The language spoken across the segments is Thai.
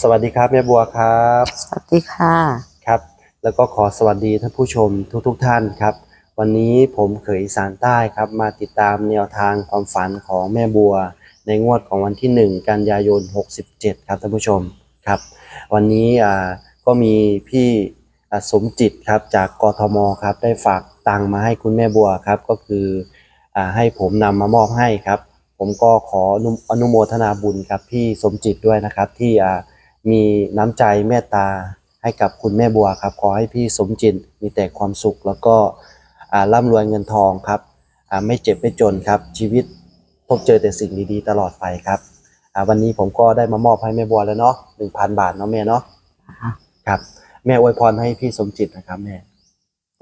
สวัสดีครับแม่บัวครับ สวัสดีค่ะครับ แล้วก็ขอสวัสดีท่านผู้ชมทุกๆทท่านครับ วันนี้ผมเขยอีสารใต้ครับมาติดตามแนวทางความฝันของแม่บัว ในงวดของวันที่ 1 กันยายน 67 ครับท่านผู้ชมครับ วันนี้อ่าก็มีพี่อ่าสมจิตครับจากกทมครับได้ฝากตังค์มาให้คุณแม่บัวครับก็คืออ่าให้ผมนำมามอบให้ครับ ผมก็ขออนุอนุโมทนาบุญครับพี่สมจิตด้วยนะครับที่อ่า มีน้ำใจเมตตาให้กับคุณแม่บัวครับ ขอให้พี่สมจิตมีแต่ความสุข แล้วก็อ่าร่ำรวยเงินทองครับอ่าไม่เจ็บไม่จนครับ ชีวิตพบเจอแต่สิ่งดีๆ ตลอดไปครับอ่าวันนี้ผมก็ได้มามอบให้แม่บัวแล้วเนาะหนึ่งพันบาทเนาะแม่เนาะค่ะครับแม่อวยพรให้พี่สมจิตนะครับแม่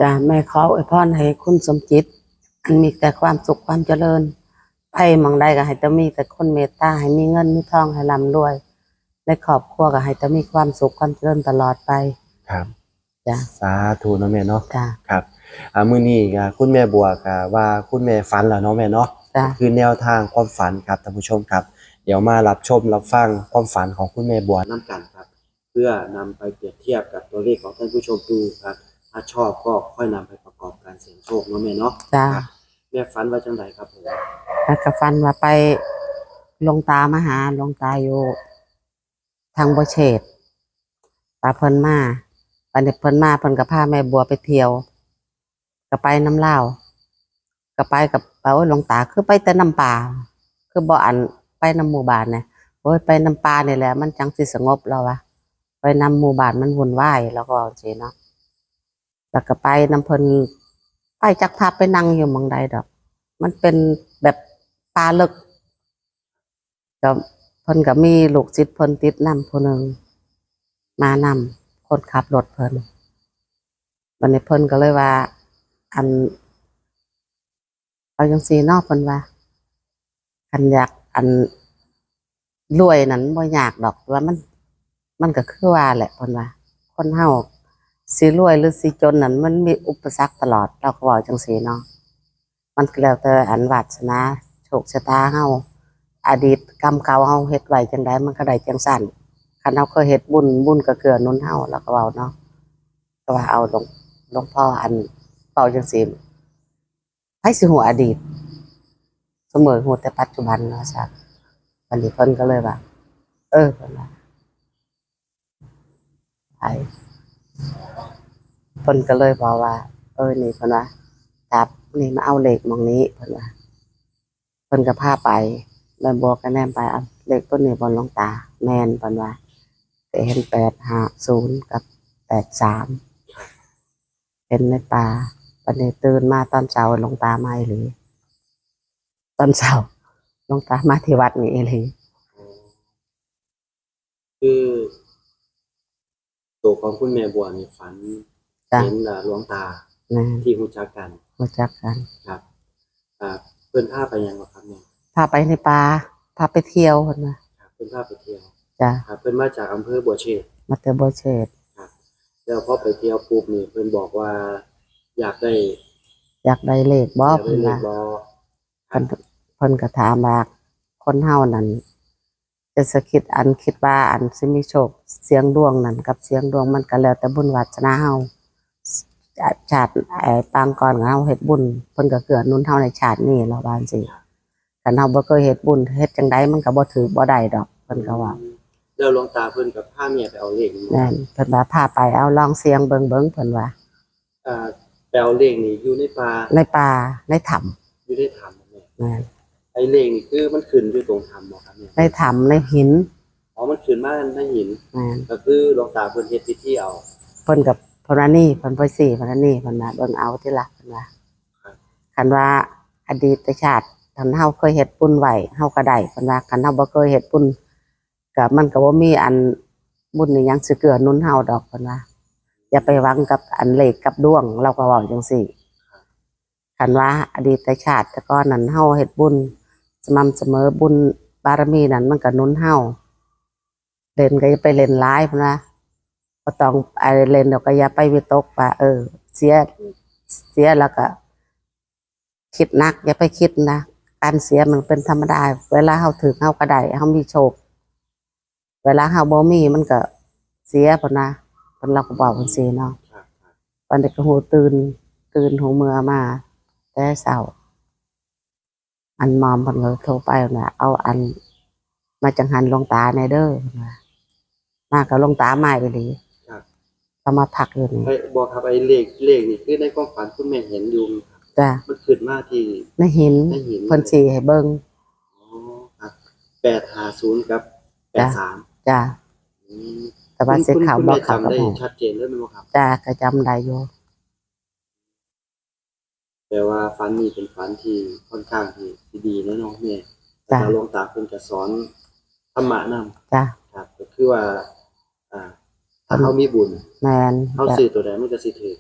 จ้าแม่ขออวยพรให้คุณสมจิต อันมีแต่ความสุขความเจริญไปหมองใดก็ให้แต่มีแต่คนเมตตาให้มีเงินมีทองให้ร่ำรวย ในครอบครัวก็ให้แต่มีความสุขความเจริญตลอดไปครับจ้าสาธุเนาะแม่เนาะจ้าครับอ่ามื้อนี้ก็คุณแม่บัวก็ว่าคุณแม่ฝันแล้วเนาะแม่เนาะจ้าคือแนวทางความฝันครับท่านผู้ชมครับ เดี๋ยวมารับชมรับฟังความฝันของคุณแม่บัวน้ำกันครับ เพื่อนำไปเปรียบเทียบกับตัวเลขของท่านผู้ชมดูครับ ถ้าชอบก็ค่อยนำไปประกอบการเสี่ยงโชคเนาะแม่เนาะจ้าครับแม่ฝันว่าจังไดครับผมแล้วก็ฟันว่าไปหลวงตามาหาหลวงตาอยู่ ทางบ่เฉดปาเพิ่นมาปันเด็เพิ่นมาเพิ่นก็พาแม่บัวไปเที่ยวก็ไปน้ำเล่าวก็ไปกับเป้าหลวงตาคือไปแต่น้ำป่า คือบ่อันไปน้ำหมู่บ้านเนี่ยโอ้ยไปน้ำป่าเนี่ยแหละ มันจังสิสงบแล้ววะไปน้ำหมู่บ้านมันวุ่นวายแล้วก็สิเนาะแล้วก็ไปน้ำเพิ่นไปจักพับไปนั่งอยู่มองใดดอก มันเป็นแบบป่าลึกก็เพิ่นก็มีลูกศิษย์เพิ่นติดนำผู้หนึ่งมานำคนขับรถเพิ่นวันนี้เพิ่นก็เลยว่า อันเอาจังซีนอกเพิ่นว่าคันอยากอันรวยนั้นบ่อยากดอกว่ามัน มันก็คือว่าแหละเพิ่นว่า คนเฮาสิรวยหรือสิจนนั้น มันมีอุปสรรคตลอดเราก็เว้าจังซีเนาะมันก็แล้วแต่อันวาสนาโชคชะตาเฮา อดีตกรรมเก่าเฮาเฮ็ดไว้จังไดมันก็ได้จังสั่นคันเฮาเคยเฮ็ดบุญบุญก็เกือนุนเฮาแล้วก็เว้าเนาะก็ว่าเอาหลวงหลวงพ่ออันเป่าจังซี่ไผสิฮู้อดีตเสมอฮู้แต่ปัจจุบันเนาะซักบัดนี้เพิ่นก็เลยว่าเออเพิ่นว่าไผเพิ่นก็เลยบอกว่า เออนี่เพิ่นว่าจับนี่มาเอาเหล็กมองนี้เพิ่นว่าเพิ่นก็พาไป แม่บัวก็แนมไปเอาเหล็กต้นนี้บนหลวงตา แมนเพิ่นว่าแต่เห็นแปดห้าศูนย์กับแปดสามเห็นในป่าวันนี้ตื่นมาตอนเช้าหลวงตามาอีหลีตอนเช้าหลวงตามาที่วัดนี่อีหลีคือตัวของคุณแม่บัวนี่ฝันจ้ะเห็นอ่าหลวงตาแม่นที่รู้จักกันรู้จักกันครับอ่าเพิ่นพาไปยังบ่ครับแม่ พาไปในป่าพาไปเที่ยวเพิ่นว่าครับเพิ่นพาไปเที่ยวจ้ะครับเพิ่นมาจากอำเภอบัวเชษมาเตอร์โบเชตแล้วพอไปเที่ยวปุ๊บนี่เพิ่นบอกว่า อยากได้อยากได้เลขบ่อยากได้เพิ่นเลว่าขบ่เพิ่นเพิ่นก็ถามว่าคนเฮานั้นจะสะคิดอันคิดว่าอันสิมีโชคเสียงดวงนั้นกับเสียงดวงมันก็แล้วแต่บุญวาสนาเฮาชาติไอ้ปางก่อนของเฮาเฮ็ดบุญเพิ่นก็เกื้อหนุนเฮาในชาตินี้แล้วว่าจังซี่ คันเฮาบ่เคยเฮ็ดบุญเฮ็ดจังไดมันก็บ่ถือบ่ได้ดอกเพิ่นก็ว่าแล้วหลวงตาเพิ่นกับพาเมียไปเอาเลขนี่แม่นเพิ่นว่าพาไปเอาลองเสียงเบิ่งเบิ่งเพิ่นว่าอ่าไปเอาเลขนี่อยู่ในป่าในป่าในถ้ำอยู่ในถ้ำแม่แม่นไอ้เลขนี่คือมันขึ้นอยู่ตรงถ้ำบ่ครับแม่ในถ้ำในหินอ๋อมันขึ้นมาในหินแม่นก็คือหลวงตาเพิ่นเฮ็ดพิธีเอาเพิ่นกับเพนว่านี่เพิ่นไปสี่เพิ่นว่านี่เพิ่นว่าเบิ่งเอาที่ละเพิ่นว่าคันว่าอดีตชาติ คันเฮาเคยเฮ็ดบุญไหวเฮาก็ได้เพิ่นว่าคันเฮาบ่เคยเฮ็ดบุญก็มันก็บ่มีอันบุญนี่ยังสิเกื้อหนุนเฮาดอกเพิ่นว่าอย่าไปหวังกับอันเลขกับดวง เราก็เว้าจังซี่คันว่าอดีตชาติแต่ก่อนนั้นเฮาเฮ็ดบุญสม่ำเสมอบุญบารมีนั้นมันก็หนุนเฮาเล่นก็อย่าไปเล่นร้ายเพิ่นว่าก็ต้องไอเล่นเราก็อย่าไปวิตกว่าเออ เสียเสียแล้วก็คิดนัก อย่าไปคิดนะ การเสียมันเป็นธรรมดา เวลาเขาถึงเขาก็ได้เขามีโชค เวลาเฮาบ่มีมันก็เสียพุ่นนะเพิ่นเราก็บอกเพิ่นสิเนาะครับครับวันเด็กก็หูตื่น ตื่นหูเมื่อมา แต่เช้าอันมอมเพิ่นก็โทรไปน่ะเอาอัน มาจังหันหลวงตาในเด้อเพิ่นว่ามากับหลวงตาใหม่อีหลีครับก็มาพักอยู่นี่ไอ้บอกครับไอ้เลขเลขนี่คือในความฝันคุณแม่เห็นอยู่ครับ จ้ะมันขึ้นมาที่ ในหินในหิน เพิ่นสิให้เบิ่งอ๋อครับแปดห้าศูนย์ครับแปดสามจ้ะอืมแต่ว่าสิคุณเขาคุณบ่แม่เขาจำก็ได้บ่ชัดเจนเลยไหมครับ จ้ะก็จำได้อยู่แต่ว่าฝันนี่เป็นฝันที่ค่อนข้างที่ที่ดีนะน้องแม่จ้ะแล้วหลวงตาเพิ่นจะสอนธรรมะนำจ้ะครับ ก็คือว่า อ่า ถ้าเขามีบุญแม่นเขาจ้ะซื้อตัวใดมันก็สิถือ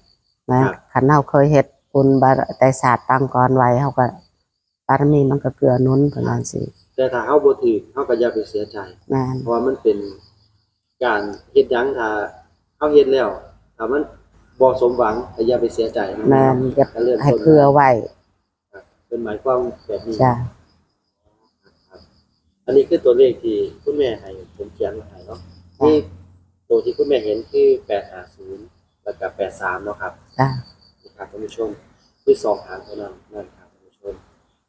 แม่นครับคันเฮาเคยเฮ็ด บุญบารแต่ศาสตร์ปังก่อนไว้เฮาก็บารมีมันก็เกื้อหนุนเพิ่นว่าจังซี่แต่ถ้าเขาบ่ถือเขาก็อย่าไปเสียใจแม่นเพราะว่ามันเป็นการเฮ็ดหยังถ้าเขาเฮ็ดแล้วถ้ามันบ่สมหวังก็อย่าไปเสียใจนะแม่นอย่าก็เริ่มให้ต้นเผื่อไว้ครับเป็นหมายความแบบนี้จ้ะครับอันนี้คือตัวเลขที่คุณแม่ให้ผมเขียนมาให้เนาะนี่ตัวที่คุณแม่เห็นคือ850แล้วก็83เนาะครับจ้ะนะ ครับท่านผู้ชมคือสองหางเท่านั้นนั่นครับท่านผู้ชม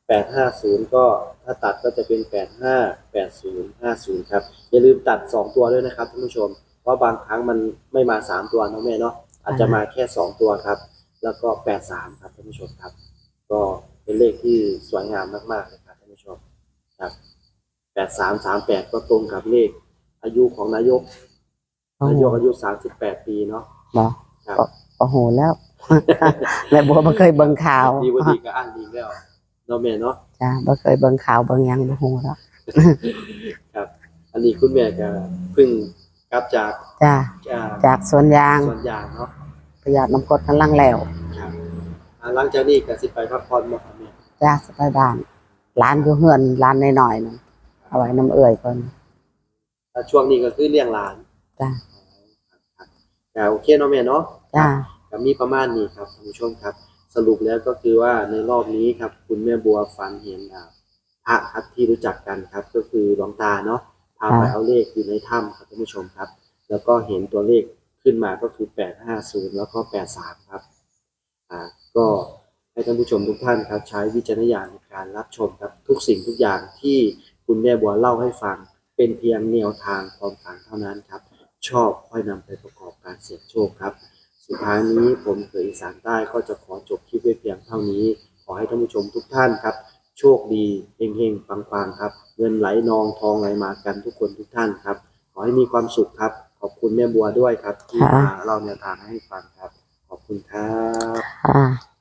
แปดห้าศูนย์ก็ถ้าตัดก็จะเป็นแปดห้าแปดศูนย์ห้าศูนย์ครับอย่าลืมตัดสองตัวด้วยนะครับท่านผู้ชม เพราะบางครั้งมันไม่มาสามตัวเนาะแม่เนาะอาจจะมาแค่สองตัวครับ แล้วก็แปดสามครับท่านผู้ชมครับ ก็เป็นเลขที่สวยงามมากๆเลยครับท่านผู้ชมครับแปดสามสามแปดก็ตรงกับเลข อายุของนายกโอ้นายโหกอายุสามสิบแปดปีเนาะบ่ครับ โอ้โหแล้ว แม่บัวบ่เคยเบิ่งข่าวดีวันดีก็อ่านดีแล้วเนาะแม่เนาะจ้ะบ่เคยเบิ่งข่าวเบิ่งหยังบ่ฮู้แล้วครับ อันนี้คุณแม่ก็เพิ่งกลับจากจ้ะอ่าจากสวนยางสวนยางเนาะประหยัดน้ำกรดกำลังแล้วครับอ่าหลังจากนี้ก็สิไปพักผ่อนบ่ครับแม่จ้ะสบายบ้านร้านอยู่เฮือนร้านน้อยๆนึงเอาไว้น้ำเอื่อยเพิ่นแล้วช่วงนี้ก็คือเลี้ยงหลานจ้ะครับก็โอเคเนาะแม่เนาะจ้ะ ก็มีประมาณนี้ครับท่านผู้ชมครับ สรุปแล้วก็คือว่าในรอบนี้ครับ คุณแม่บัวฝันเห็นอ่าพระครับที่รู้จักกันครับ ก็คือหลวงตาเนาะพาไปเอาเลขอยู่ในถ้ำครับท่านผู้ชมครับ แล้วก็เห็นตัวเลขขึ้นมาก็คือ850แล้วก็83ครับอ่าก็ให้ท่านผู้ชมทุกท่านครับ ใช้วิจารณญาณในการรับชมครับทุกสิ่งทุกอย่างที่คุณแม่บัวเล่าให้ฟัง เป็นเพียงแนวทางความฝันเท่านั้นครับ ชอบค่อยนำไปประกอบการเสี่ยงโชคครับ สุดท้ายนี้ผมเขยอีสานใต้ก็จะขอจบคลิปไว้เพียงเท่านี้ ขอให้ท่านผู้ชมทุกท่านครับ โชคดีเฮงๆปังๆครับ เงินไหลนองทองไหลมากันทุกคนทุกท่านครับ ขอให้มีความสุขครับ ขอบคุณแม่บัวด้วยครับ ที่ค่ะมาเล่าแนวทางให้ฟังครับ ขอบคุณครับ ค่ะ